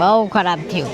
બહુ ખરાબ થયું.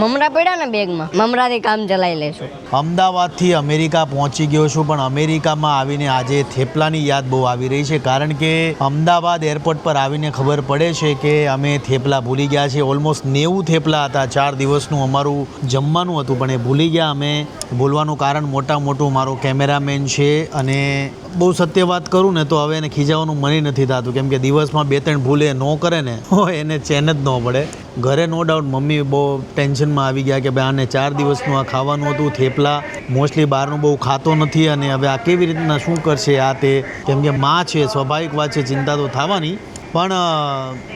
મમરા પડ્યા ને બેગમાં? મમરાથી કામ ચલાવી લેશું. અમદાવાદથી અમેરિકા પહોંચી ગયો છું, પણ અમેરિકામાં આવીને આજે થેપલાની યાદ બહુ આવી રહી છે, કારણ કે અમદાવાદ એરપોર્ટ પર આવીને ખબર પડે છે કે અમે થેપલા ભૂલી ગયા છે ઓલમોસ્ટ નેવું થેપલા હતા, ચાર દિવસનું અમારું જમવાનું હતું, પણ એ ભૂલી ગયા અમે. ભૂલવાનું કારણ મોટા મોટું મારો કેમેરામેન છે અને બહુ સત્ય વાત કરું ને તો હવે એને ખીજાવાનું મને નથી થતું, કેમ કે દિવસમાં બે ત્રણ ભૂલે ન કરે ને, એને ચેન જ ન પડે. ઘરે નો ડાઉટ મમ્મી બહુ ટેન્શનમાં આવી ગયા કે ભાઈ આને ચાર દિવસનું આ ખાવાનું હતું, થેપલા. મોસ્ટલી બહારનું બહુ ખાતો નથી અને હવે આ કેવી રીતના શું કરશે આ તે? કેમ કે માં છે, સ્વાભાવિક વાત છે, ચિંતા તો થવાની. પણ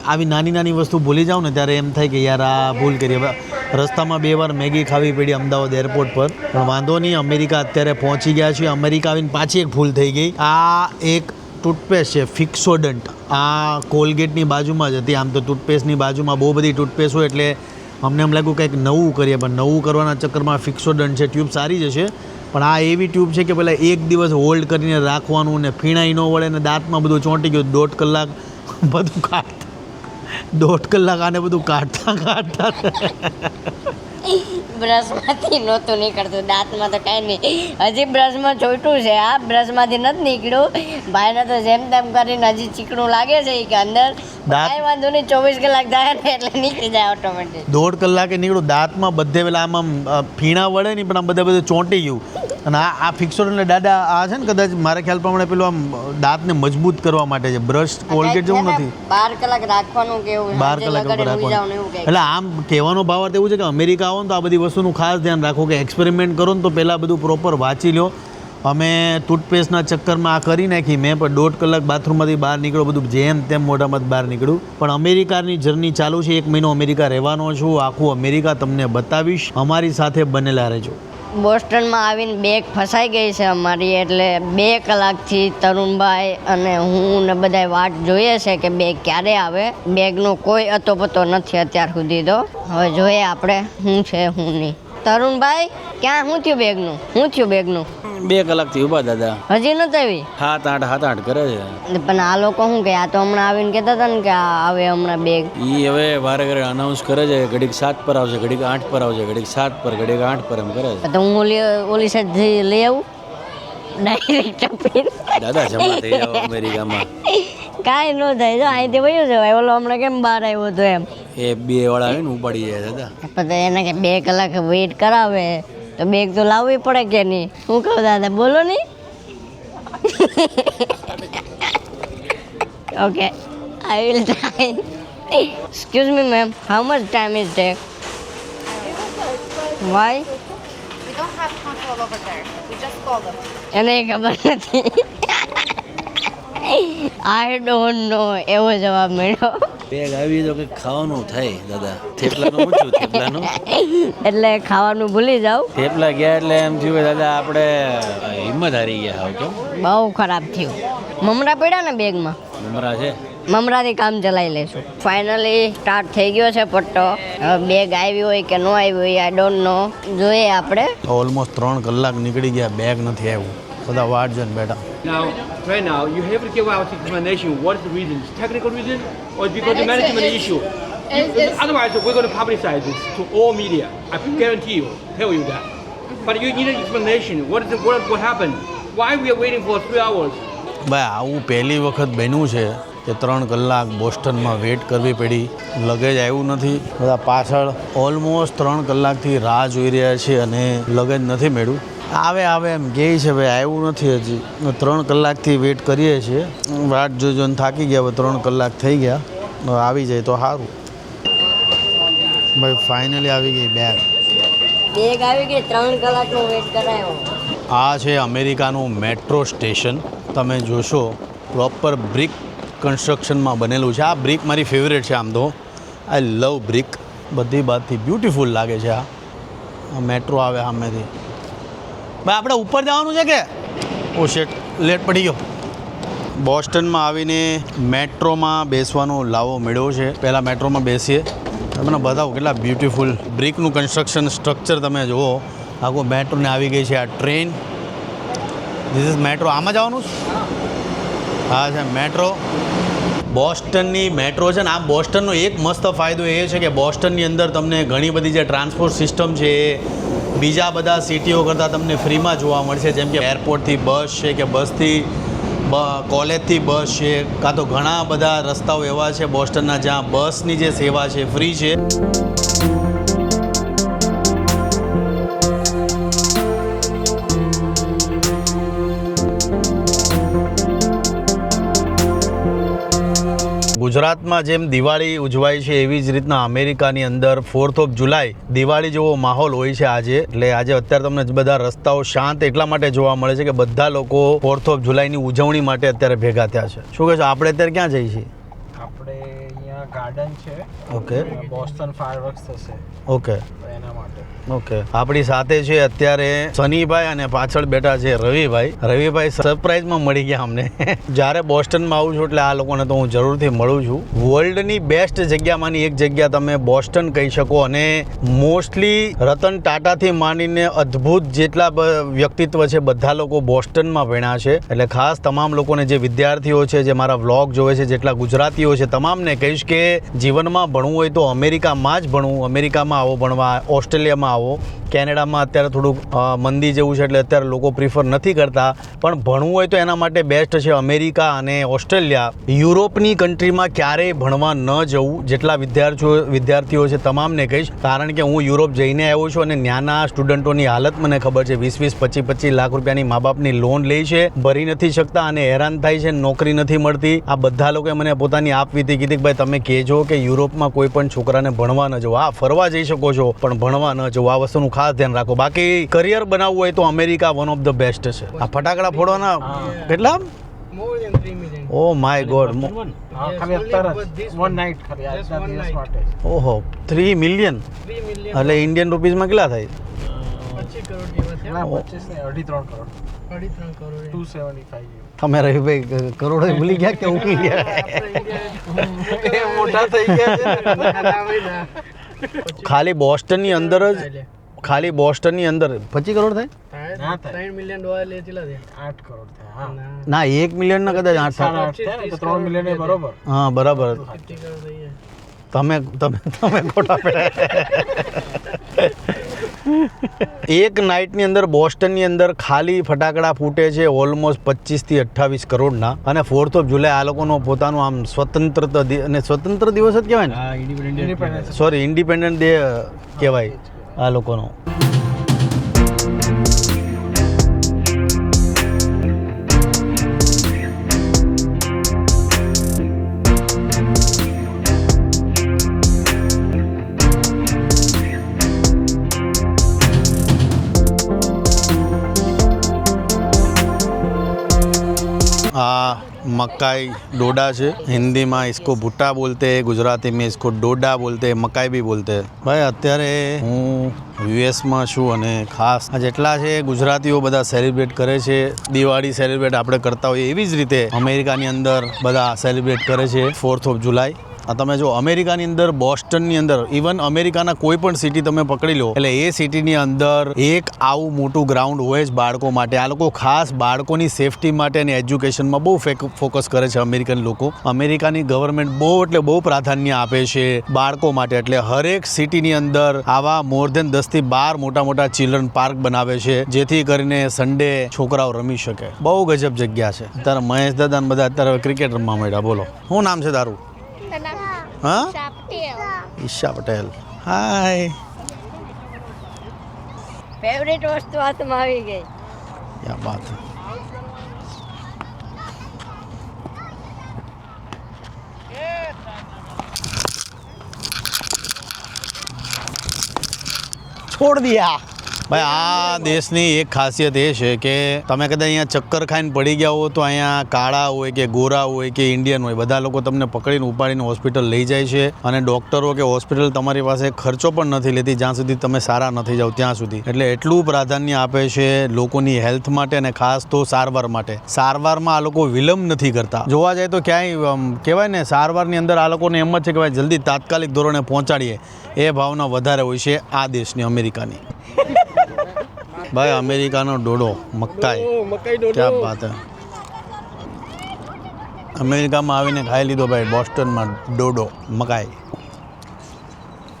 આવી નાની નાની વસ્તુ ભૂલી જાઉં ને ત્યારે એમ થાય કે યાર આ ભૂલ કરી. હવે રસ્તામાં બે વાર મેગી ખાવી પડી અમદાવાદ એરપોર્ટ પર. પણ વાંધો નહીં, અમેરિકા અત્યારે પહોંચી ગયા છીએ. અમેરિકા આવીને પાછી એક ભૂલ થઈ ગઈ. આ એક ટૂથપેસ્ટ છે ફિક્સોડન્ટ આ કોલગેટની બાજુમાં જ હતી. આમ તો ટૂથપેસ્ટની બાજુમાં બહુ બધી ટૂથપેસ્ટ હોય એટલે અમને એમ લાગ્યું કંઈક નવું કરીએ, પણ નવું કરવાના ચક્કરમાં ફિક્સોડન્ટ છે ટ્યુબ સારી જ છે પણ આ એવી ટ્યુબ છે કે પહેલાં એક દિવસ હોલ્ડ કરીને રાખવાનું ને ફીણાઈ ન વળે ને દાંતમાં બધું ચોંટી ગયું, દોઢ કલાક બધું કાઢતા, દોઢ કલાક આને બધું કાઢતા કાઢતા. બ્રશમાંથી નહોતું નીકળતું. દાંતમાં તો કાંઈ નહીં. હજી બ્રશમાં ચોટ્યું છે. આ બ્રશમાંથી નથી નીકળ્યું. ભાઈને તો જેમ તેમ કરીને હજી ચીકણું લાગે છે કે અંદર. કાંઈ વાંધો નહીં ચોવીસ કલાક થાય ને એટલે નીકળી જાય ઓટોમેટિક દોઢ કલાકે નીકળું દાંતમાં બધે પેલા આમ આમ ફીણા વળે નહીં પણ આમ બધે બધે ચોંટી ગયું. અને આ આ ફિક્સર અને દાદા આ છે ને કદાચ મારા ખ્યાલ પ્રમાણે પેલું આમ દાંતને મજબૂત કરવા માટે છે બ્રશ કોલગેટ જેવું નથી. બાર કલાક રાખવાનું કેવું બાર કલાક રાખવાનું. એટલે આમ કહેવાનો ભાવ અર્થ એવું છે કે અમેરિકા આવો ને તો આ બધી વસ્તુનું ખાસ ધ્યાન રાખો કે એક્સપેરિમેન્ટ કરો ને તો પહેલાં બધું પ્રોપર વાંચી લો અમે ટૂથપેસ્ટના ચક્કરમાં આ કરી નાખી મેં પણ દોઢ કલાક બાથરૂમમાંથી બહાર નીકળ્યો બધું જેમ તેમ મોઢામાં બહાર નીકળ્યું. પણ અમેરિકાની જર્ની ચાલુ છે એક મહિનો અમેરિકા રહેવાનો છું આખું અમેરિકા તમને બતાવીશ. અમારી સાથે બનેલા રહેજો. બોસ્ટનમાં આવીને બેગ ફસાઈ ગઈ છે અમારી, એટલે બે કલાકથી તરુણભાઈ અને હું ને બધાય વાટ જોઈએ છે કે બેગ ક્યારે આવે. બેગનો કોઈ અતો પતો નથી અત્યાર સુધી તો. હવે જોઈએ આપણે શું છે, શું નહીં. તરુણભાઈ, ક્યાં, શું થયું બેગનું? શું થયું બેગનું? બે કલાકથી ઊભા દાદા. હજી નથી આવી? હાથ આઠ હાથ આઠ કરે છે. પણ આ લોકો શું કે આ તો હમણાં આવીને કહેતા હતા ને કે આ આવે હમણાં બેગ ઈ હવે વારે ઘરે અનાઉન્સ કરે છે ઘડીક સાત પર આવશે ઘડીક આઠ પર આવશે ઘડીક સાત પર ઘડીક આઠ પર એમ કરે છે. તો હું ઓલી ઓલી સાઈડથી લઈ આવું? ડાયરેક્ટ દાદા જમા થઈ જાવ અમેરિકામાં. કાંઈ ન થાય. જો અહીંથી વયો જવાય. ઓલો હમણાં કેમ બહાર આવ્યો હતો એમ? એ બે વાળા આવીને ઉપાડી જાય દાદા. પછી એને કે બે કલાક વેઇટ કરાવે. તો બેગ તો લાવવી પડે કે નહીં? હું કહું દાદા બોલો નહીં. Okay I will try excuse me ma'am how much time is take why. એને ખબર નથી. આઈ ડોન્ટ નો એવો જવાબ મળ્યો. બેગ આવી તો કંઈક ખાવાનું થાય દાદા. થેપલાનું ઓછું થેપલાનું? એટલે ખાવાનું ભૂલી જાવ થેપલા ગયા એટલે એમ થયું કે દાદા આપણે હિંમત હારી ગયા હાવ કેમ? બહુ ખરાબ થયું. મમરા પડ્યા ને બેગમાં? મમરા છે? મમરાથી કામ ચલાવી લેશું. ફાઇનલી સ્ટાર્ટ થઈ ગયો છે પટ્ટો. હવે બેગ આવી હોય કે ન આવી હોય આઈ ડોન્ટ નો જોઈએ આપણે. ઓલમોસ્ટ ત્રણ કલાક નીકળી ગયા બેગ નથી આવ્યું. બધા વાટ જોઈને બેઠા Now, right now, you have to give out explanation. What is the reason? Is technical reason or is because the management issue? You- otherwise, we're going to publicize this to all media. I guarantee you, tell you that. But you need an explanation. What is the, what, what happened? Why we are waiting for three hours? ભાઈ આવું પહેલી વખત બન્યું છે કે ત્રણ કલાક બોસ્ટનમાં wet કરવી પડી. લગેજ આવ્યું નથી. બધા પાછળ ઓલમોસ્ટ ત્રણ કલાકથી રાહ જોઈ રહ્યા છે અને લગેજ નથી મળ્યું. આવે આવે એમ કહે છે ભાઈ આવ્યું નથી હજી. ત્રણ કલાકથી વેટ કરીએ છીએ. વાટ જોઈ જોઈને થાકી ગયા હવે ત્રણ કલાક થઈ ગયા. આવી જાય તો સારું. ભાઈ ફાઇનલી આવી ગઈ બેગ બેગ આવી ગઈ ત્રણ કલાકનો વેટ કરાયો. આ છે અમેરિકાનું મેટ્રો સ્ટેશન તમે જોશો પ્રોપર બ્રિક કન્સ્ટ્રક્શનમાં બનેલું છે. આ બ્રિક મારી ફેવરેટ છે આમ તો. આઈ લવ બ્રિક બધી બાજુથી બ્યુટીફુલ લાગે છે આ. મેટ્રો આવે સામેથી. ભાઈ, આપણે ઉપર જવાનું છે કે? ઓ શેટ લેટ પડી ગયો. બોસ્ટનમાં આવીને મેટ્રોમાં બેસવાનો લાવો મળ્યો છે. પહેલાં મેટ્રોમાં બેસીએ. તમને બતાવો કેટલા બ્યુટીફુલ બ્રિકનું કન્સ્ટ્રક્શન સ્ટ્રક્ચર તમે જુઓ. આખું મેટ્રોને આવી ગઈ છે આ ટ્રેન ધીસ ઇઝ મેટ્રો આમાં જવાનું? હા, છે મેટ્રો બોસ્ટનની મેટ્રો છે ને, આ બોસ્ટનનો એક મસ્ત ફાયદો એ છે કે બોસ્ટનની અંદર તમને ઘણી બધી જે ટ્રાન્સપોર્ટ સિસ્ટમ છે એ બીજા બધા સિટીઓ કરતાં તમને ફ્રીમાં જોવા મળશે. જેમ કે એરપોર્ટથી બસ છે કે બસથી, બ, કોલેજથી બસ છે, કાં તો ઘણા બધા રસ્તાઓ એવા છે બોસ્ટનના જ્યાં બસની જે સેવા છે, ફ્રી છે. ગુજરાતમાં જેમ દિવાળી ઉજવાય છે એવી જ રીતના અમેરિકાની અંદર ફોર્થ ઓફ જુલાઈ દિવાળી જેવો માહોલ હોય છે આજે. એટલે આજે અત્યારે તમને બધા રસ્તાઓ શાંત એટલા માટે જોવા મળે છે કે બધા લોકો ફોર્થ ઓફ જુલાઈની ઉજવણી માટે અત્યારે ભેગા થયા છે. શું કહે છો? આપણે અત્યારે ક્યાં જઈએ છીએ? આપણે અહીંયા ગાર્ડન છે. ઓકે બોસ્ટન ફાયરવર્ક્સ થશે. ઓકે એના માટે. ઓકે. આપણી સાથે છે અત્યારે સનીભાઈ અને પાછળ બેઠા છે રવિભાઈ. રવિભાઈ સરપ્રાઈઝમાં મળી ગયા અમને. જ્યારે બોસ્ટનમાં આવું છું એટલે આ લોકોને તો હું જરૂરથી મળું છું. વર્લ્ડની બેસ્ટ જગ્યામાંની એક જગ્યા તમે બોસ્ટન કહી શકો અને મોસ્ટલી રતન ટાટાથી માંડીને અદ્ભુત જેટલા વ્યક્તિત્વ છે બધા લોકો બોસ્ટનમાં ભણ્યા છે. એટલે ખાસ તમામ લોકોને જે વિદ્યાર્થીઓ છે, જે મારા વ્લોગ જોવે છે, જેટલા ગુજરાતીઓ છે, તમામને કહીશ કે જીવનમાં ભણવું હોય તો અમેરિકામાં જ ભણવું, અમેરિકામાં આવો ભણવા, ઓસ્ટ્રેલિયામાં આવો. કેનેડામાં અત્યારે થોડુંક મંદી જેવું છે એટલે અત્યારે લોકો પ્રિફર નથી કરતા. પણ ભણવું હોય તો એના માટે બેસ્ટ છે અમેરિકા અને ઓસ્ટ્રેલિયા. યુરોપની કન્ટ્રીમાં ક્યારેય ભણવા ન જવું, જેટલા વિદ્યાર્થીઓ વિદ્યાર્થીઓ છે તમામને કહીશ. કારણ કે હું યુરોપ જઈને આવ્યો છું અને ત્યાંના સ્ટુડન્ટોની હાલત મને ખબર છે. વીસ વીસ પચીસ પચીસ લાખ રૂપિયાની મા બાપની લોન લે છે. ભરી નથી શકતા અને હેરાન થાય છે, નોકરી નથી મળતી. આ બધા લોકોએ મને પોતાની આપવીતી કીધી કે ભાઈ તમે કહેજો કે યુરોપમાં કોઈ પણ છોકરાને ભણવા ન જવો. હા, ફરવા જઈ શકો છો, પણ ભણવા ન જવું. આ વસ્તુનું ખાસ ધ્યાન રાખો. બાકી કરિયર બનાવવું હોય તો America one of the best છે. આ ફટાકડા ફોડવાના કેટલા? More than 3 million oh my god હા જ. ઓહો થ્રી મિલિયન એટલે ઇન્ડિયન રૂપીઝમાં કેટલા થાય? 25 કરોડ જેવા થયા. 25 ને અઢી ત્રણ કરોડ. અઢી ત્રણ કરોડ 275 તમે રવિભાઈ કરોડો ભૂલી ગયા કે ગયા? મોટા થઈ ગયા છે ખાલી બોસ્ટનની અંદર જ ખાલી બોસ્ટનની અંદર પચીસ કરોડ થાય? ના થાય. 3 મિલિયન ડોલર લેતીલા છે? 8 કરોડ થયા હા. ના. એક મિલિયન ના કદાચ આઠ સાડા થાય આઠ થયા ને તો 3 મિલિયન એ બરોબર. હા બરાબર. તમે તમે તમે ખોટા પડ્યા એક નાઇટની અંદર બોસ્ટનની અંદર ખાલી ફટાકડા ફૂટે છે ઓલમોસ્ટ પચીસથી અઠ્ઠાવીસ કરોડના. અને ફોર્થ ઓફ જુલાઈ આ લોકોનો પોતાનું આમ સ્વતંત્રતા અને સ્વતંત્ર દિવસ જ કહેવાય ને? સોરી ઇન્ડિપેન્ડન્ટ ડે કહેવાય આ લોકોનો. આ મકાઈ डोडा છે હિન્દીમાં इसको भुट्टा बोलते हैं गुजराती में इसको डोडा बोलते हैं मकाई भी बोलते हैं ભાઈ અત્યારે હું યુએસમાં છું અને ખાસ આ જેટલા છે ગુજરાતીઓ બધા સેલિબ્રેટ કરે છે દિવાળી સેલિબ્રેટ આપણે કરતા હોઈએ એવી જ રીતે અમેરિકાની અંદર બધા સેલિબ્રેટ કરે છે ફોર્થ ઓફ જુલાઈ આ તમે જો અમેરિકાની અંદર, બોસ્ટનની અંદર ઇવન અમેરિકાના કોઈ પણ સિટી તમે પકડી લો, એટલે એ સિટીની અંદર એક આવું મોટું ગ્રાઉન્ડ હોય જ બાળકો માટે. આ લોકો ખાસ બાળકોની સેફટી માટે અને એજ્યુકેશનમાં બહુ ફોકસ કરે છે અમેરિકન લોકો. અમેરિકાની ગવર્મેન્ટ બહુ, એટલે બહુ પ્રાધાન્ય આપે છે બાળકો માટે. એટલે હરેક સિટીની અંદર આવા મોર દેન દસથી બાર મોટા મોટા ચિલ્ડ્રન પાર્ક બનાવે છે, જેથી કરીને સન્ડે છોકરાઓ રમી શકે. બહુ ગજબ જગ્યા છે. અત્યારે મહેશ દાદા બધા અત્યારે ક્રિકેટ રમવા માંડ્યા. બોલો. શું નામ છે તારું? હા? ઈશા પટેલ. હાય. ફેવરેટ વસ્તુ હાથમાં આવી ગઈ. યા બાત છોડ દિયા ભાઈ, આ દેશની એક ખાસિયત એ છે કે તમે કદાચ અહીંયા ચક્કર ખાઈને પડી ગયા હો તો અહીંયા કાળા હોય કે ગોરા હોય કે ઇન્ડિયન હોય, બધા લોકો તમને પકડીને ઉપાડીને હોસ્પિટલ લઈ જાય છે અને ડૉક્ટરો કે હોસ્પિટલ તમારી પાસે ખર્ચો પણ નથી લેતી જ્યાં સુધી તમે સારા નથી જાઓ ત્યાં સુધી. એટલે એટલું પ્રાધાન્ય આપે છે લોકોની હેલ્થ માટે અને ખાસ તો સારવાર માટે. સારવારમાં આ લોકો વિલંબ નથી કરતા. જોવા જાય તો ક્યાંય કહેવાય ને, સારવારની અંદર આ લોકોને એમ જ છે કે ભાઈ, જલ્દી તાત્કાલિક ધોરણે પહોંચાડીએ. એ ભાવના વધારે હોય છે આ દેશની, અમેરિકાની. ભાઈ અમેરિકાનો ડોડો મકાઈ. મકાઈ ક્યાં વાત અમેરિકામાં આવીને ખાઈ લીધો ભાઈ બોસ્ટનમાં ડોડો મકાઈ.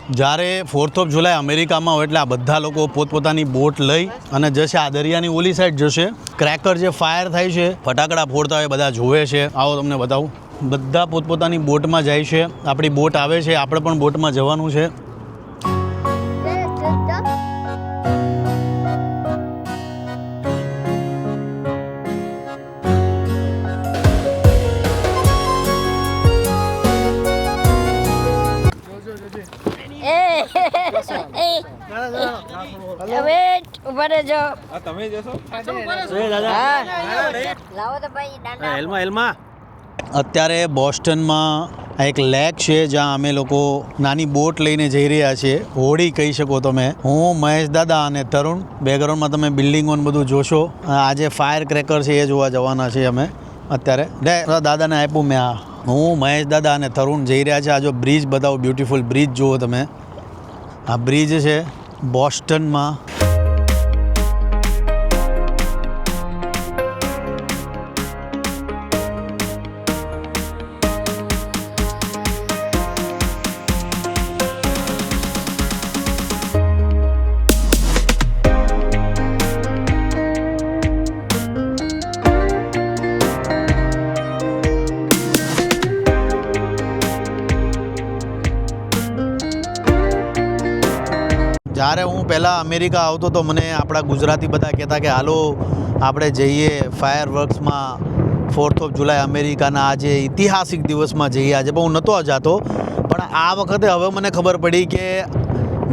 જ્યારે ફોર્થ ઓફ જુલાઈ અમેરિકામાં હોય એટલે આ બધા લોકો પોતપોતાની બોટ લઈ અને જશે આ દરિયાની ઓલી સાઈડ જશે. ક્રેકર જે ફાયર થાય છે ફટાકડા ફોડતા હોય બધા જોવે છે. આવો તમને બતાવું. બધા પોતપોતાની બોટમાં જાય છે. આપણી બોટ આવે છે આપણે પણ બોટમાં જવાનું છે. હવે ઊભા રહેજો. તમે જશો લાવો તો ભાઈ દાંડા. હેલમાં હેલમાં અત્યારે બોસ્ટનમાં એક લેક છે જ્યાં અમે લોકો નાની બોટ લઈને જઈ રહ્યા છીએ. હોડી કહી શકો તમે. હું મહેશ દાદા અને તરુણ બેકગ્રાઉન્ડમાં તમે બિલ્ડિંગો ને બધું જોશો. આજે ફાયર ક્રેકર છે એ જોવા જવાના છીએ અમે અત્યારે. ડે દાદાને આપ્યું મેં આ. હું મહેશ દાદા અને તરુણ જઈ રહ્યા છે આ જો બ્રિજ બતાવો બ્યુટિફુલ બ્રિજ જુઓ તમે. આ બ્રિજ છે બોસ્ટનમાં. જ્યારે હું પહેલાં અમેરિકા આવતો તો મને આપણા ગુજરાતી બધા કહેતા કે, હાલો, આપણે જઈએ ફાયર વર્ક્સમાં ફોર્થ ઓફ જુલાઈ અમેરિકાના આજે ઐતિહાસિક દિવસમાં જઈએ. આજે પણ હું નહોતો જતો, પણ આ વખતે હવે મને ખબર પડી કે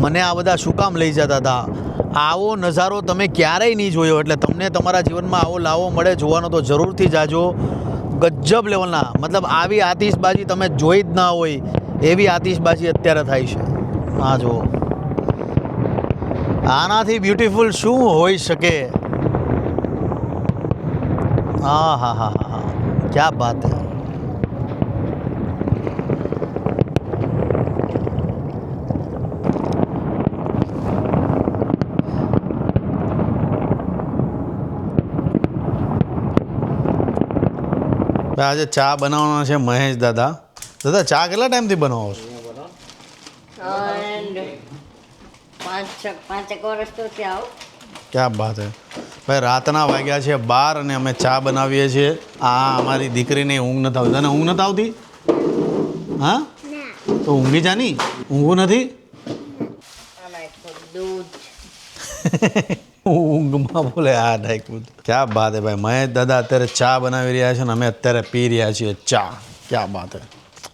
મને આ બધા શું કામ લઈ જતા હતા. આવો નજારો તમે ક્યારેય નહીં જોયો, એટલે તમને તમારા જીવનમાં આવો લાવો મળે, જોવાનો તો જરૂરથી જાજો. ગજબ લેવલના, મતલબ આવી આતિશબાજી તમે જોઈ જ ના હોય, એવી આતિશબાજી અત્યારે થાય છે. હા જુઓ. આનાથી બ્યુટીફુલ શું હોઈ શકે? હા હા હા હા. હા ક્યાં બાત હે? આજે ચા બનાવવાના છે મહેશ દાદા. દાદા, ચા કેટલા ટાઈમથી બનાવો છો? And પાંચ છ પાંચેક વર્ષ તો ત્યાં ક્યાં બાત હે? ભાઈ રાતના વાગ્યા છે બાર અને અમે ચા બનાવીએ છીએ. આ અમારી દીકરીને ઊંઘ નથી આવતી. તને ઊંઘ નથી આવતી? હા? તો ઊંઘી જાની ઊંઘું નથી? ઊંઘમાં બોલે આ નાખ્યું ક્યાં બાત હે ભાઈ? મહેશ દાદા અત્યારે ચા બનાવી રહ્યા છે અને અમે અત્યારે પી રહ્યા છીએ ચા. ક્યાં બાત હે?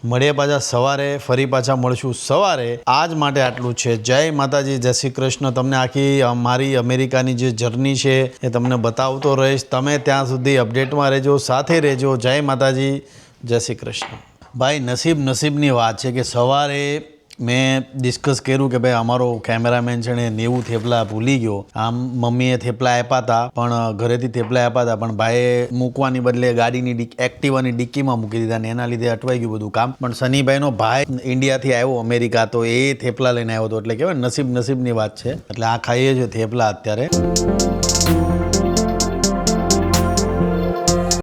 મળીએ પાછા સવારે, ફરી પાછા મળશું સવારે. આજ માટે આટલું છે. જય માતાજી, જય શ્રી કૃષ્ણ. તમને આખી મારી અમેરિકાની જે જર્ની છે એ તમને બતાવતો રહીશ. તમે ત્યાં સુધી અપડેટમાં રહેજો, સાથે રહેજો. જય માતાજી, જય શ્રી કૃષ્ણ. ભાઈ, નસીબ નસીબની વાત છે કે સવારે મેં ડિસ્કસ કર્યું કે ભાઈ અમારો કેમેરામેન છે ને નેવું થેપલા ભૂલી ગયો. આમ મમ્મીએ થેપલા આપ્યા હતા, પણ ઘરેથી થેપલા આપ્યા હતા, પણ ભાઈએ મૂકવાની બદલે ગાડીની એક્ટિવાની ડિક્કીમાં મૂકી દીધા ને એના લીધે અટવાઈ ગયું બધું કામ. પણ સનીભાઈનો ભાઈ ઇન્ડિયાથી આવ્યો અમેરિકા તો એ થેપલા લઈને આવ્યો હતો. એટલે કહેવાય નસીબ નસીબની વાત છે. એટલે આ ખાઈએ છીએ થેપલા અત્યારે.